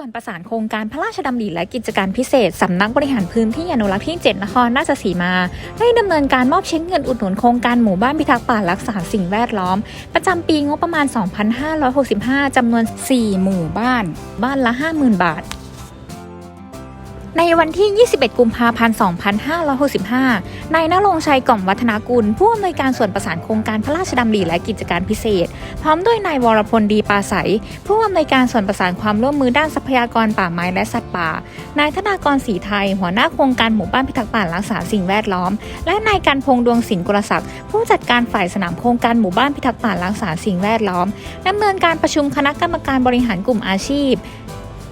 ส่วนประสานโครงการพระราชดำริและกิจการพิเศษ สำนักบริหารพื้นที่อนุรักษ์ที่ 7 นครราชสีมา ได้ดำเนินการมอบเช็คเงินอุดหนุนโครงการหมู่บ้านพิทักษ์ป่ารักษาสิ่งแวดล้อม ประจำปีงบประมาณ 2565 จำนวน 4 หมู่บ้าน บ้านละ 50,000 บาท ในวันที่ 21 กุมภาพันธ์ 2565 นายนรงค์ชัยกล่อมวัฒนากุล ผู้อำนวยการส่วนประสานโครงการพระราชดำริและกิจการพิเศษ พร้อมด้วยนายวรพลดีปาใสผู้อำนวยการส่วนประสานความร่วมมือด้านทรัพยากรป่าไม้และสัตว์ป่า นายธนากรศรีไทย หัวหน้าโครงการหมู่บ้านพิทักษ์ป่ารักษาสิ่งแวดล้อม และนายกันพงษ์ดวงศิลป์กุลศักดิ์ผู้จัดการฝ่ายสนามโครงการหมู่บ้านพิทักษ์ป่ารักษาสิ่งแวดล้อมดำเนินการประชุมคณะกรรมการบริหารกลุ่มอาชีพ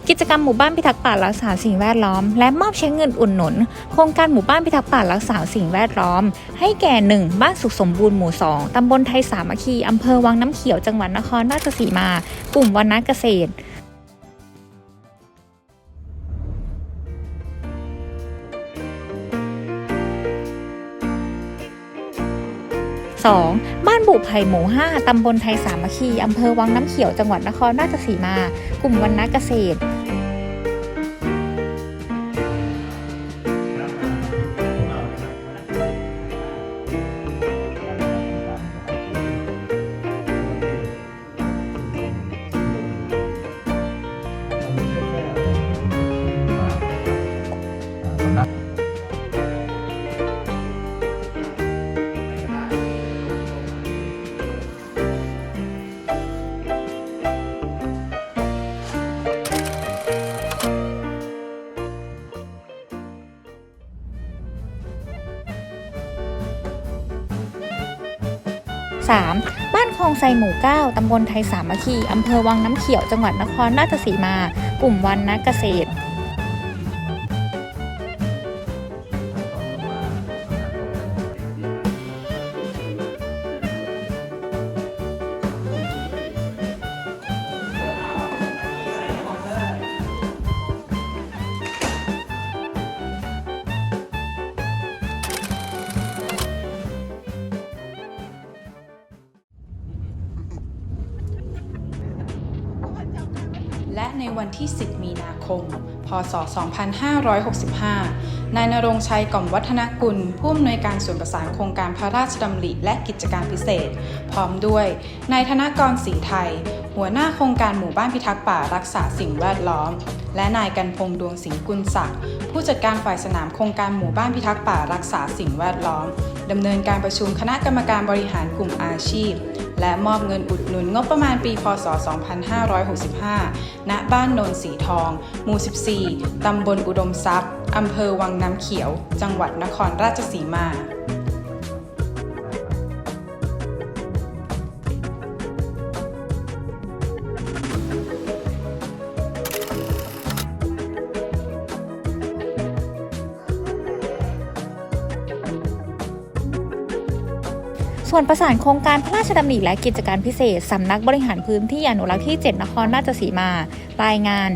กิจกรรมหมู่บ้านพิทักษ์ป่ารักษาสิ่งแวดล้อม และมอบเช็คเงินอุดหนุน โครงการหมู่บ้านพิทักษ์ป่ารักษาสิ่งแวดล้อม ให้แก่ 1. บ้านสุขสมบูรณ์หมู่ 2 ตำบลไทยสามัคคี อำเภอวังน้ำเขียว จังหวัดนครราชสีมา กลุ่มวันนเกษตร 2. านบุไผ่หมู่ 5 ตำบลไทยสามัคคี อำเภอวังน้ำเขียว จังหวัดนครราชสีมา กลุ่มวันนเกษตร 3. บ้านคลองไซหมู่ 9 ตำบลไทยสามัคคี อำเภอวังน้ำเขียว จังหวัดนครราชสีมา กลุ่มวันนักเกษตร และในวันที่ 10 มีนาคม พศ 2565 นายนรงชัยก่อมวัฒนกุล ผู้อำนวยการส่วนประสานโครงการพระราชดำริและกิจการพิเศษ พร้อมด้วยนายธนกรศรีไทย หัวหน้าโครงการหมู่บ้านพิทักษ์ป่ารักษาสิ่งแวดล้อม และนายกันพงดวงสิงห์กุลศักดิ์ผู้จัดการฝ่ายสนามโครงการหมู่บ้านพิทักษ์ป่ารักษาสิ่งแวดล้อมดำเนินการประชุมคณะกรรมการบริหารกลุ่มอาชีพ และมอบเงินอุดหนุนงบประมาณปี พศ 2565 ณ บ้านโนนสีทอง หมู่ 14 ตำบลอุดมทรัพย์ อำเภอวังน้ำเขียว จังหวัดนครราชสีมา ส่วนประสานโครงการพระราชดำริและกิจการพิเศษสำนักบริหารพื้นที่อนุรักษ์ที่ 7 นครราชสีมา รายงาน